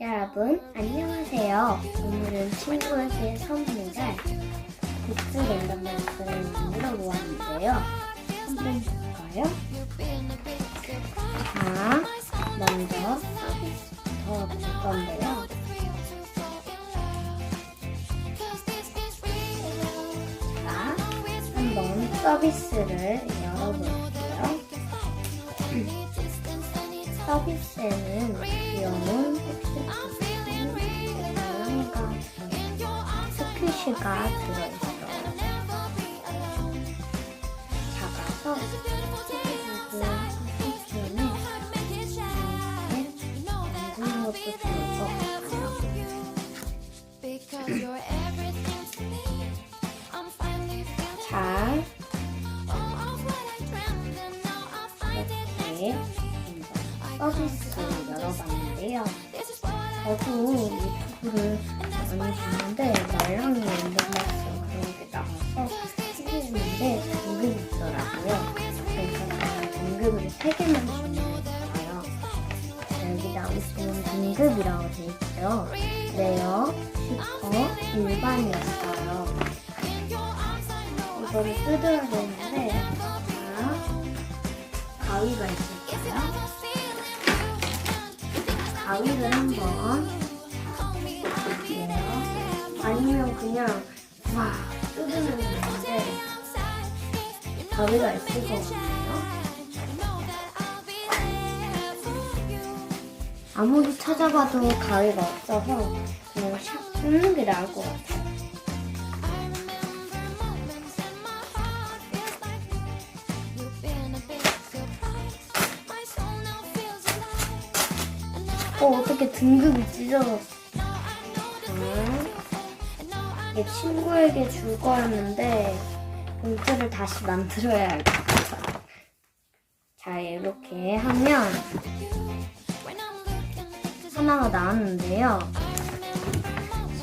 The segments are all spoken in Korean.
여러분 안녕하세요. 오늘은 친구에게 선물을 굿즈 랜덤박스를 만들어 보았는데요. 한번 볼까요? 자, 먼저 서비스부터 볼 건데요. 자, 한번 서비스를 열어볼게요. 서비스에는 고양이가 스퀴시가 들어있어요. 작아서 스퀴시는 만드는 것도 좋을 것 같아요. It. 이렇게 서비스를 열어봤는데요. 저도 유튜브를 많이 봤는데 말랑이 랜덤박스 그런 게 나와서 해봤는데 등급이 있더라고요. 그래서 제가 등급을 3개만 준비했어요. 여기 나오시는 등급이라고 돼 있죠. 레어, 슈퍼, 일반이었어요. 이거를 뜯어야 되는데 자, 가위가 있을까요? 가위를 한번 볼게요. 아니면 그냥 막 뜯으면 되는데 가위가 있을 것 같아요. 아무리 찾아봐도 가위가 없어서 그냥 샥 뜯는 게 나을 것 같아요. 어, 어떻게 등급이 찢어졌어. 음, 이게 친구에게 줄 거였는데, 봉투를 다시 만들어야 할 것 같아. 자, 이렇게 하면 하나가 나왔는데요.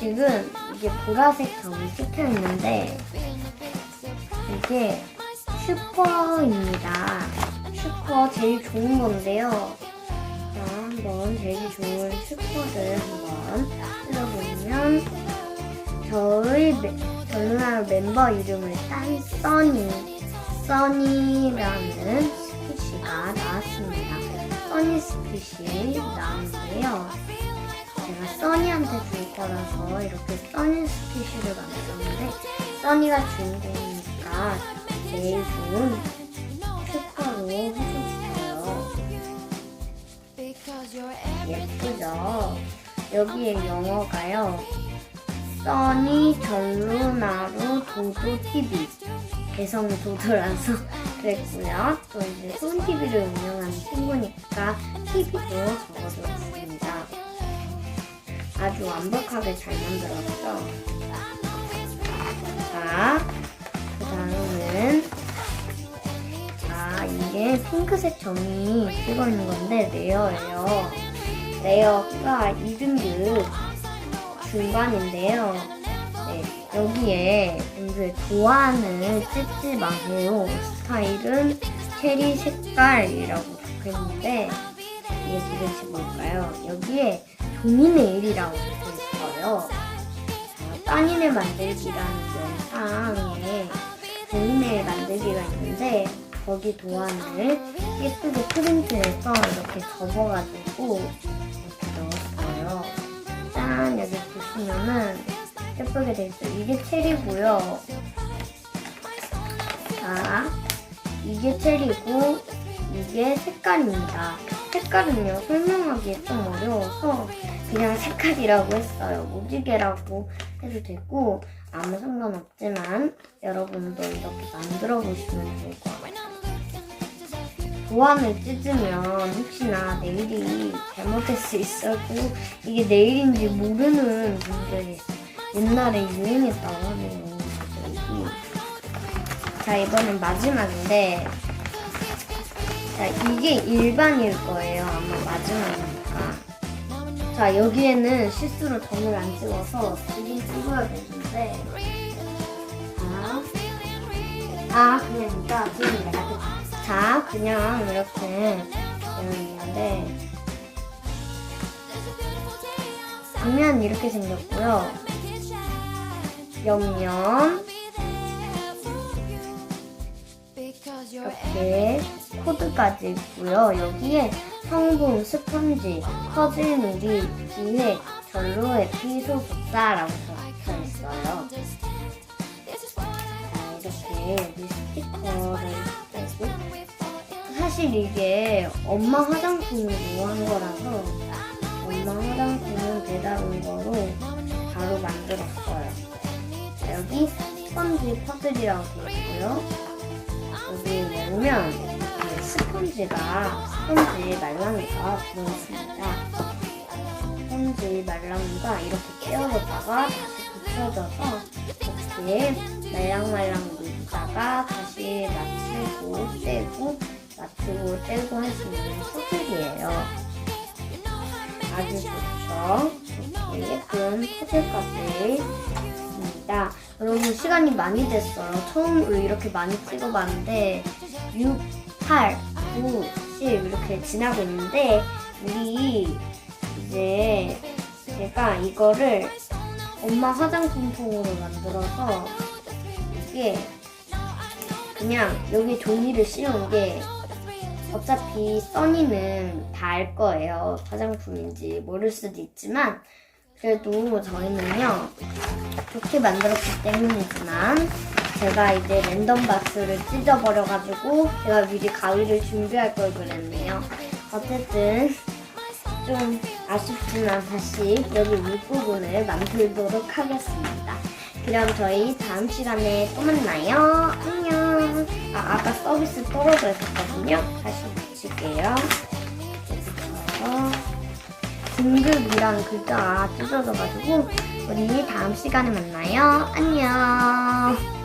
지금 이게 보라색 점이 찍혀 있는데, 이게 슈퍼입니다. 슈퍼 제일 좋은 건데요. 자, 한번 제일 좋은 슈퍼를 한번 뜯어보면 저희 전날 멤버 이름을 딴 써니 써니라는 스피시가 나왔습니다. 써니 스피시 나왔는데요. 제가 써니한테 줄 거라서 이렇게 써니 스피시를 만들었는데 써니가 주인공이니까 제일 좋은 여기에 영어가요. 써니 전루나루 도도 TV 개성이 도도라서 그랬고요. 또 이제 손 TV를 운영하는 친구니까 TV도 적어줬습니다. 아주 완벽하게 잘 만들었죠. 자, 그 다음은 자, 이게 핑크색 점이 찍어 있는 건데 레어예요. 레어가 2등급 중반인데요. 네, 여기에 이제 도안을 찢지 마세요. 스타일은 체리 색깔이라고 적혀있는데 이게 도대체 뭘까요? 여기에 종이 네일이라고 적혀있어요. 자, 따니네 만들기라는 영상에 종이 네일 만들기가 있는데 거기 도안을 예쁘게 프린트해서 이렇게 접어가지고 예쁘게 돼 있어요. 이게 체리고요. 자 이게 체리고 이게 색깔입니다. 색깔은요 설명하기 좀 어려워서 그냥 색깔이라고 했어요. 무지개라고 해도 되고 아무 상관없지만 여러분도 이렇게 만들어 보시면 좋을 것 같아요. 도안을 찢으면 혹시나 네일이 잘못될 수 있어도 이게 네일인지 모르는 분들이 옛날에 유행했다고 하네요. 자 이번엔 마지막인데 자 이게 일반일 거예요. 아마 마지막이니까. 자 여기에는 실수로 점을 안 찍어서 지금 찍어야 되는데 자, 아 그냥 진짜 지금 내가 그- 자 그냥 이렇게 되어 있는데 보면 이렇게 생겼고요. 옆면 이렇게 코드까지 있고요. 여기에 성분, 스펀지, 퍼즐 놀이, 기획, 전로의 피소 복사라고 적혀 있어요. 자, 이렇게 립스티커를 떼고 사실 이게 엄마 화장품으로 한 거라서 엄마 화장품은 배달온 거로 바로 만들었어요. 스펀지 퍼즐이라고 있고요. 여기 보면 스펀지가 스펀지 말랑이가 들어있습니다. 스펀지 말랑이가 이렇게 떼어졌다가 다시 붙여져서 이렇게 말랑말랑 놀다가 다시 맞추고 떼고 맞추고 떼고 할 수 있는 퍼즐이에요. 아주 좋죠. 예쁜 퍼즐까지 있습니다. 여러분 시간이 많이 됐어요. 처음으로 이렇게 많이 찍어봤는데 6, 8, 9, 10 이렇게 지나고 있는데 우리 이제 제가 이거를 엄마 화장품 통으로 만들어서 이게 그냥 여기 종이를 씌운 게 어차피 써니는 다 알 거예요. 화장품인지 모를 수도 있지만 그래도 저희는요 좋게 만들었기 때문이지만 제가 이제 랜덤 박스를 찢어버려가지고 제가 미리 가위를 준비할 걸 그랬네요. 어쨌든 좀 아쉽지만 다시 여기 윗부분을 만들도록 하겠습니다. 그럼 저희 다음 시간에 또 만나요. 안녕. 아, 아까 서비스 떨어져 있었거든요. 다시 붙일게요. 등급이랑 글자가 찢어져가지고 우리 다음 시간에 만나요. 안녕.